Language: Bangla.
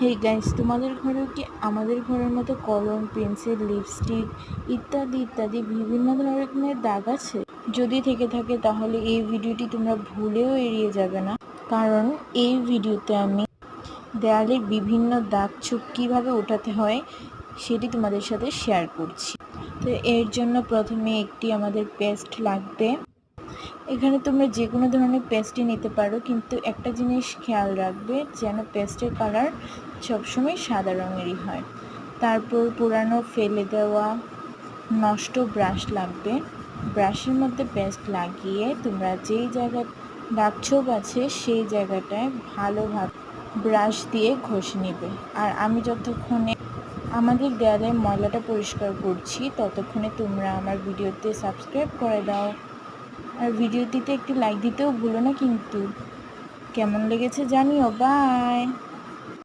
হে গাইস তোমাদের ঘরেও কি আমাদের ঘরের মতো কলম, পেন্সিল, লিপস্টিক ইত্যাদি ইত্যাদি বিভিন্ন ধরনের দাগ আছে? যদি থেকে থাকে তাহলে এই ভিডিওটি তোমরা ভুলেও এড়িয়ে যাবে না। কারণ এই ভিডিওতে আমি দেয়ালের বিভিন্ন দাগ ছোপ কীভাবে ওঠাতে হয় সেটি তোমাদের সাথে শেয়ার করছি। তো এর জন্য প্রথমে একটি আমাদের পেস্ট লাগবে। এখানে তোমরা যে কোনো ধরনের পেস্টই নিতে পারো, কিন্তু একটা জিনিস খেয়াল রাখবে, যেন পেস্টের কালার সবসময় সাদা রঙেরই হয়। তারপর পুরানো ফেলে দেওয়া নষ্ট ব্রাশ লাগবে। ব্রাশের মধ্যে পেস্ট লাগিয়ে তোমরা যেই জায়গায় দাগছোপ আছে সেই জায়গাটায় ভালোভাবে ব্রাশ দিয়ে ঘষে নেবে। আর আমি যতক্ষণে আমাদের দেয়ালে ময়লাটা পরিষ্কার করছি, ততক্ষণে তোমরা আমার ভিডিওতে সাবস্ক্রাইব করে দাও। আর ভিডিওটিতে একটি লাইক দিতেও ভুলো না কিন্তু। কেমন লেগেছে জানিও বাই